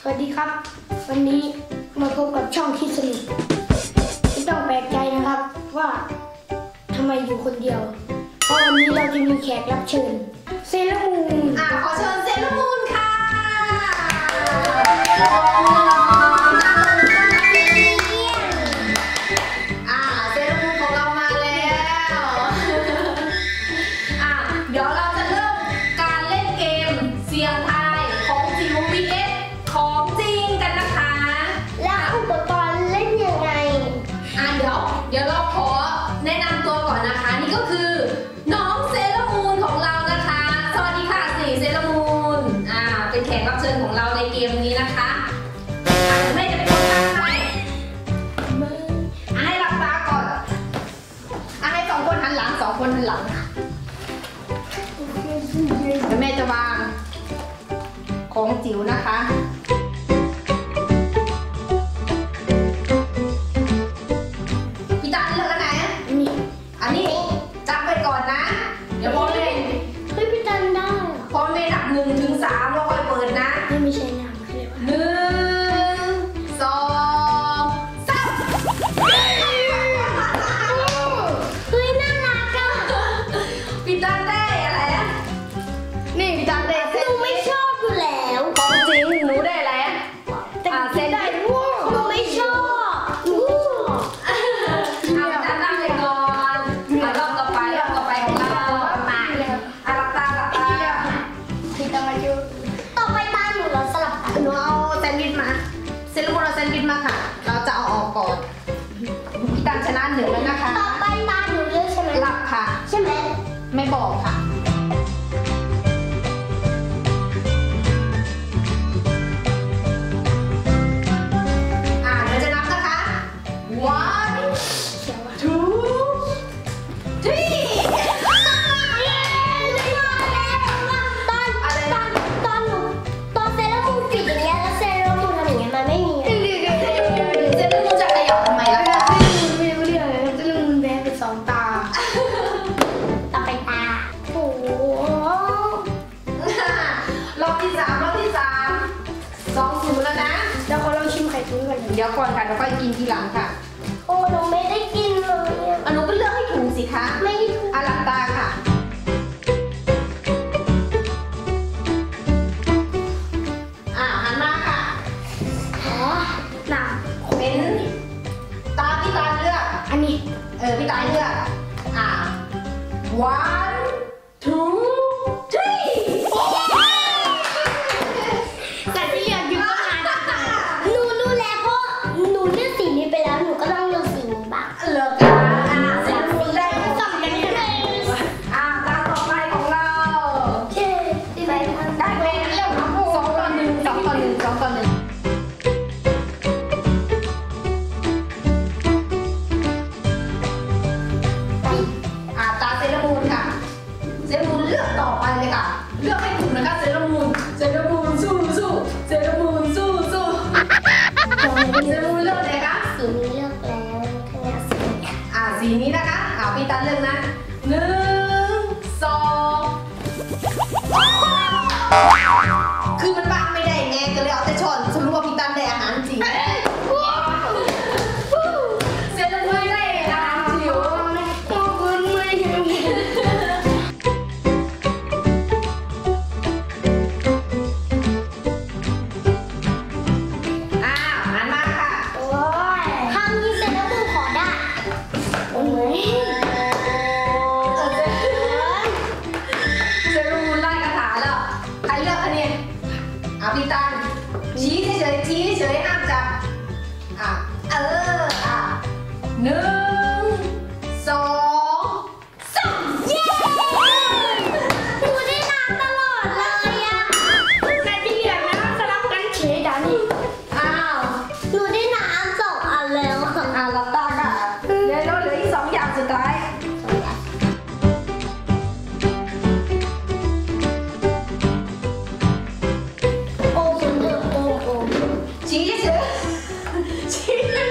สวัสดีครับ วันนี้มาพบกับช่องคิดสนุกไม่ต้องแปลกใจนะครับว่าทำไมอยู่คนเดียว เพราะวันนี้เราจะมีแขกรับเชิญ เซเลอร์มูนอ่าขอเชิญเซ ห้สองคนหันหลังสองคนหันหลังเดี๋ยวแม่จะวางของจิ๋วนะคะ เส้นได้หนูไม่ชอบหนูเอาพี่ตาตั้งเลยก่อนอะรอบต่อไปรอบต่อไปของเรามาอะหลับตาหลับตาพี่ตันมาจูต่อไปตาหนูเราสลับกันหนูเอาแซนด์วิชมาเซเลมูนเอาแซนด์วิชมาค่ะ เราจะเอาออกก่อนพี่ตันชนะหนึ่งแล้วนะคะ อนค่ะเดี๋ยวค่อยกินทีหลังค่ะโอ้หนูไม่ได้กินเลยอะอนุก็เลือกให้ถูกสิคะไม่ถูกอาหลับตาค่ะ อ่าหันมาค่ะ อ๋อหนักเป็นตาพี่ตาเลือก อันนี้ เออพี่ตาเลือก อ่า one two สีนี้ไปแล้วหนูก็ต้องเลือกสีนี้บ้าง เลือกค่ะอ่าเสร็จสีแรกสองกันเลย อ่าตาต่อไปของเราเช่ที่ไปทางได้เป็นเรื่องของสองต่อหนึ่งสองต่อหนึ่งสองต่อหนึ่งอ่าตาเซร์มูนค่ะ เซร์มูนเลือกต่อไปเลยค่ะ เลือกให้ถูกนะคะเซร์มูนเซร์มูนสู้สู้เซร์มูน คือมันวางไม่ได้ไงก็เลยเอาแต่ช อะพี่ตันชี้เฉยๆชี้เฉยๆห้ามจับอะเอออะหนึ่ง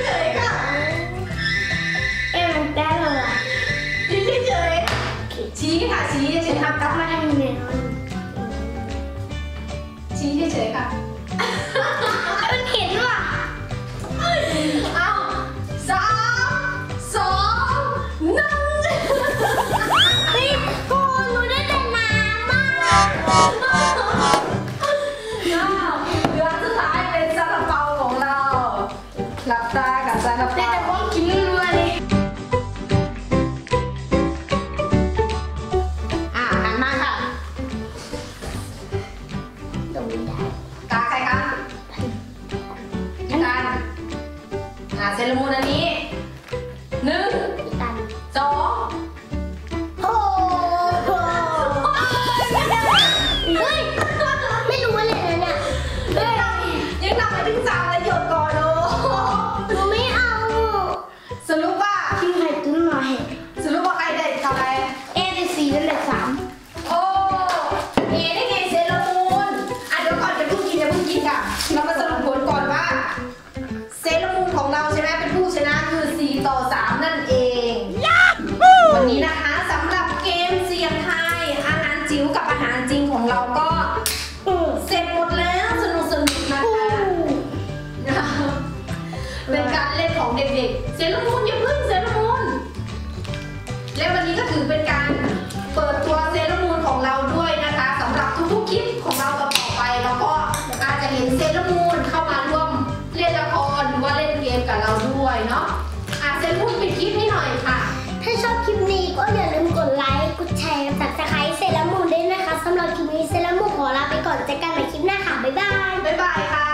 ชี้ 的味道。打开缸，看，那什么呢？ เกมกับเราด้วยเนาะอะเซเลมูนปิดคลิปให้หน่อยค่ะ ถ้าชอบคลิปนี้ก็อย่าลืมกดไลค์ กดแชร์สับสไครต์เซรามูนด้วยนะคะสำหรับคลิปนี้เซรามูนขอลาไปก่อนเจอกันในคลิปหน้าค่ะ บ๊ายบาย บ๊ายบายค่ะ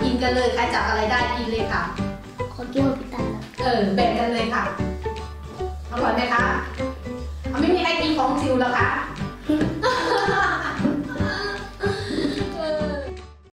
กินกันเลยใครจับอะไรได้กินเลยค่ะ ขอกินของพี่ตันนะเออแบ่งกันเลยค่ะอร่อยไหมคะเอาไม่มีใครกินของจิวเหรอคะ